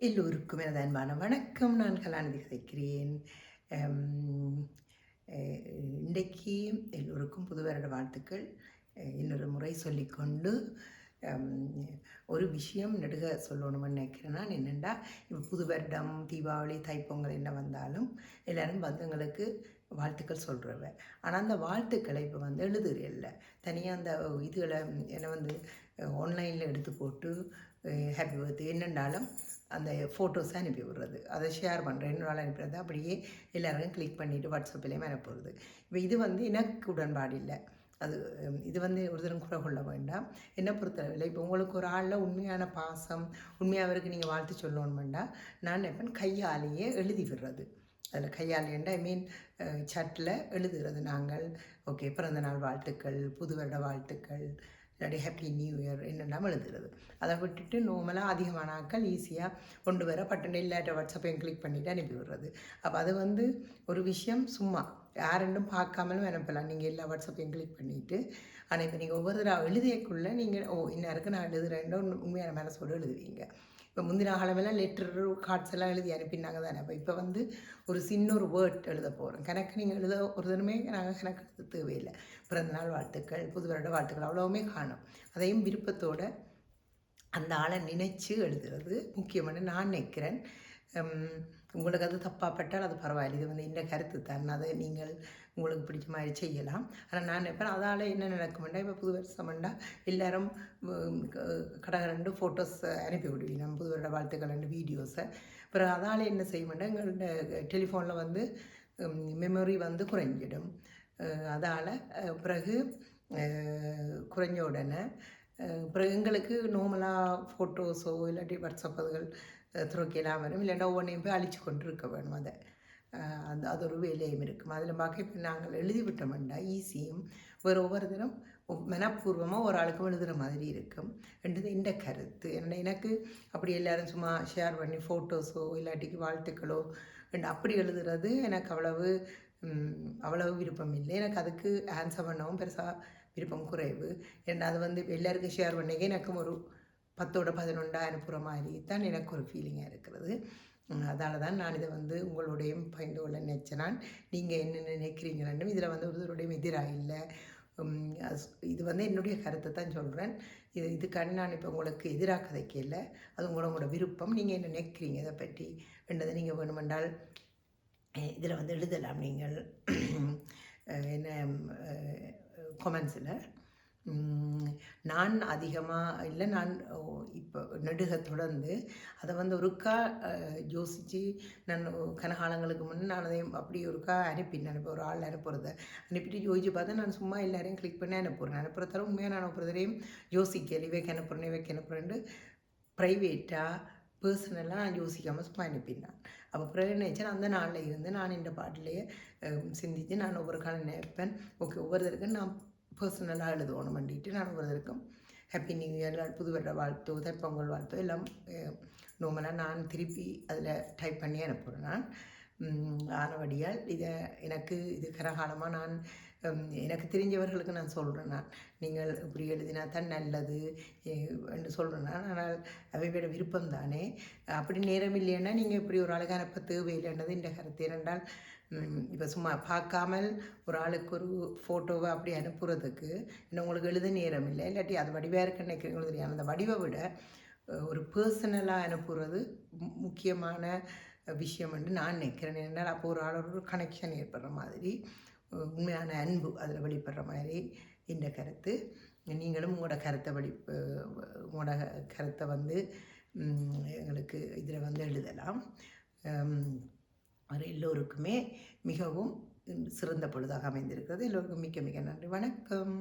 எல்லோருக்கும் எனது அன்பான வணக்கம். நான் கலாநிதி கதைக்கிறேன் இன்றைக்கு எல்லோருக்கும் புது வருட வாழ்த்துக்கள். இன்னொரு முறை சொல்லிக்கொண்டு ஒரு விஷயம் நெடுக சொல்லணும்னு நினைக்கிறேன் நான் என்னென்னா இப்போ புது வருடம் தீபாவளி தைப்பொங்கல் என்ன வந்தாலும் எல்லோரும் பந்தங்களுக்கு வாழ்த்துக்கள் சொல்கிறவ ஆனால் அந்த வாழ்த்துக்களை இப்போ வந்து எழுதுறதில்ல தனியாக அந்த இதுகளை என்ன வந்து ஆன்லைனில் எடுத்து போட்டு ஹாப்பி பர்த்டே என்னென்னாலும் அந்த ஃபோட்டோஸை அனுப்பி விடுறது. அதை ஷேர் பண்ணுறேன் இன்னொரு ஆள் அனுப்புறது அப்படியே எல்லாருக்கும் கிளிக் பண்ணிவிட்டு வாட்ஸ்அப்லேயும் அனுப்புறது இப்போ இது வந்து எனக்கு உடன்பாடு இல்லை. அது இது வந்து ஒருத்தரும் குறை கொள்ள வேண்டாம். என்னை பொறுத்தளவில் இப்போ உங்களுக்கு ஒரு ஆளில் உண்மையான பாசம் உண்மையாக அவருக்கு நீங்கள் வாழ்த்து சொல்லணுமெண்டா நான் நினைப்பேன் கையாலேயே எழுதி விடுறது. அதில் கையாலேண்டா ஐ மீன் சட்டில் எழுதுகிறது நாங்கள். ஓகே பிறந்த நாள் வாழ்த்துக்கள் புது வருட வாழ்த்துக்கள் இல்லாட்டி ஹாப்பி நியூ இயர் என்னெல்லாம் எழுதுறது. அதை விட்டுட்டு நார்மலாக அதிகமான ஆட்கள் ஈஸியாக கொண்டு வர பட்டன் இல்லாட்ட வாட்ஸ்அப்பையும் கிளிக் பண்ணிவிட்டு அனுப்பி விடுறது. அப்போ அது வந்து ஒரு விஷயம் சும்மா. யாரெண்டும் பார்க்காமலும் அனுப்பலாம் நீங்கள் எல்லா வாட்ஸ்அப்பையும் கிளிக் பண்ணிவிட்டு ஆனால் இப்போ நீங்கள் ஒவ்வொரு தடவை எழுதியக்குள்ளே நீங்கள் ஓ இன்னாருக்கு நான் எழுதுறேன்னு உண்மையான மனசோடு எழுதுவீங்க. இப்போ முந்தின காலமெல்லாம் லெட்டர் கார்ட்ஸ் எல்லாம் எழுதி அனுப்பினாங்க தானே. அப்போ இப்போ வந்து ஒரு சின்ன ஒரு வேர்ட் எழுத போகிறோம் கணக்கு நீங்கள் எழுத ஒரு தினமே நாங்கள் கணக்கு எழுத தேவையில்லை. பிறந்தநாள் வாழ்த்துக்கள் புது வருட வாழ்த்துக்கள் அவ்வளோவுமே காணும். அதையும் விருப்பத்தோட அந்த ஆளை நினைச்சு எழுதுறது முக்கியமான நான் நினைக்கிறேன். உங்களுக்கு அது தப்பாப்பட்டால் அது பரவாயில்ல. இது வந்து இந்த கருத்து தான். அதை நீங்கள் உங்களுக்கு பிடிச்ச மாதிரி செய்யலாம். ஆனால் நான் நினைப்பேன் அதால் என்ன நடக்குமெண்டா இப்போ புது வருஷம்ண்டா எல்லாரும் உம், ரெண்டு ஃபோட்டோஸ் அனுப்பி விடுவீங்க. நம்ம புது வருட வாழ்த்துக்கள் ரெண்டு வீடியோஸை அப்புறம் அதால் என்ன செய்யமாட்டேன் எங்களோட டெலிஃபோனில் வந்து மெமரி வந்து குறைஞ்சிடும். அதால் பிறகு குறைஞ்ச உடனே பிறகு எங்களுக்கு நார்மலாக ஃபோட்டோஸோ இல்லாட்டி வாட்ஸ்அப் அதுகள் துறக்கலாம் வரும் இல்லைன்னா ஒவ்வொன்றையும் போய் அழிச்சு கொண்டு இருக்க வேணும் அதை. அந்த அது ஒரு வேலையும் இருக்கும். அதில் பார்க்க இப்போ நாங்கள் எழுதி விட்டோம்னா ஈஸியும் வேறு ஒவ்வொரு தினம் மனப்பூர்வமாக ஒரு ஆளுக்கும் எழுதுகிற மாதிரி இருக்கும். என்றது இந்த கருத்து. என்ன எனக்கு அப்படி எல்லோரும் சும்மா ஷேர் பண்ணி ஃபோட்டோஸோ இல்லாட்டிக்கு வாழ்த்துக்களோ ரெண்டு அப்படி எழுதுறது எனக்கு அவ்வளவு அவ்வளவு விருப்பம் இல்லை. எனக்கு அதுக்கு ஆன்சர் பண்ணவும் பெருசாக விருப்பம் குறைவு. ஏன்னா அது வந்து எல்லாருக்கும் ஷேர் பண்ணிக்க எனக்கும் ஒரு பத்தோட பதினொண்டா அனுப்புகிற மாதிரி தான் எனக்கு ஒரு ஃபீலிங்காக இருக்கிறது. அதால தான் நான் இதை வந்து உங்களுடைய பயந்து கொள்ள நினைச்சேன். நான் நீங்கள் என்ன நினைக்கிறீங்கன்னு இதில் வந்து ஒருத்தருடையும் எதிராக இல்லை. இது வந்து என்னுடைய கருத்தை தான் சொல்கிறேன் இது இதுக்காண்டி நான் இப்போ உங்களுக்கு எதிராக கதைக்க இல்லை அது உங்களோட விருப்பம். நீங்கள் என்ன நினைக்கிறீங்க? இதை பற்றி என்றதை நீங்கள் வேணுமென்றால் இதில் வந்து எழுதலாம் நீங்கள். என்ன கொமெண்ட்ஸில் நான் அதிகமாக இல்லை நான் இப்போ நெடுக தொடர்ந்து அதை வந்து ஒருக்கா யோசித்து நான் கனகாலங்களுக்கு முன்னே நான் அதை அப்படி ஒருக்கா அனுப்பினேன் இப்போ ஒரு ஆள் அனுப்புறத அனுப்பிட்டு யோசிச்சு பார்த்தா நான் சும்மா எல்லாரையும் கிளிக் பண்ணி அனுப்புகிறேன் அனுப்புறதால உண்மையாக நான் அனுப்புறதையும் யோசிக்கல. இவைக்கு அனுப்புகிறேன் இவைக்கு அனுப்புகிறேன்ட்டு ப்ரைவேட்டாக பர்சனலாக நான் யோசிக்காமல் சும்மா அனுப்பினான் அப்போ பிறகு நினைச்சேன் அந்த நாளில் இருந்து நான் இந்த பாட்டிலேயே சிந்தித்து நான் ஒவ்வொரு காலம் நினைப்பேன். ஓகே ஒவ்வொருத்தருக்கும் நான் பர்சனலாக எழுதுவோம் பண்ணிட்டு நான் ஒவ்வொருத்தருக்கும் ஹாப்பி நியூ இயர் புது வருட வாழ்த்தோ தைப்பொங்கல் வாழ்த்தோ எல்லாம் நோமலாக நான் திருப்பி அதில் டைப் பண்ணி அனுப்புகிறேன் நான். ஆனவடியால் இதை எனக்கு இது கரகாலமாக நான் எனக்கு தெரிஞ்சவர்களுக்கு நான் சொல்கிறேன் நான். நீங்கள் இப்படி எழுதினா தான் நல்லது என்று சொல்கிறேன் நான். ஆனால் அவையோட விருப்பம் தானே அப்படி நேரம் இல்லைன்னா நீங்கள் இப்படி ஒரு ஆளுக்கு அனுப்ப தேவையில்லைன்றது இந்த கருத்து. ஏனென்றால் இப்போ சும்மா பார்க்காமல் ஒரு ஆளுக்கு ஒரு ஃபோட்டோவை அப்படி அனுப்புறதுக்கு இன்னும் உங்களுக்கு எழுத நேரம் இல்லை. இல்லாட்டி அது வடிவாக இருக்குன்னு நினைக்கிறீங்களோ தெரியாது. அந்த வடிவை விட ஒரு பர்சனலாக அனுப்புறது மு- முக்கியமான விஷயம் என்று நான் நினைக்கிறேன். ஏன்னால் அப்போ ஒரு ஆளோட ஒரு கனெக்ஷன் ஏற்படுற மாதிரி. உண்மையான அன்பு அதில் வெளிப்படுற மாதிரி இந்த கருத்து. நீங்களும் உங்களோட கருத்தை வெளி உங்களோட கருத்தை வந்து எங்களுக்கு இதில் வந்து எழுதலாம். அது எல்லோருக்குமே மிகவும் சிறந்த பொழுதாக அமைந்திருக்கிறது. எல்லோருக்கும் மிக்க மிக நன்றி. வணக்கம்.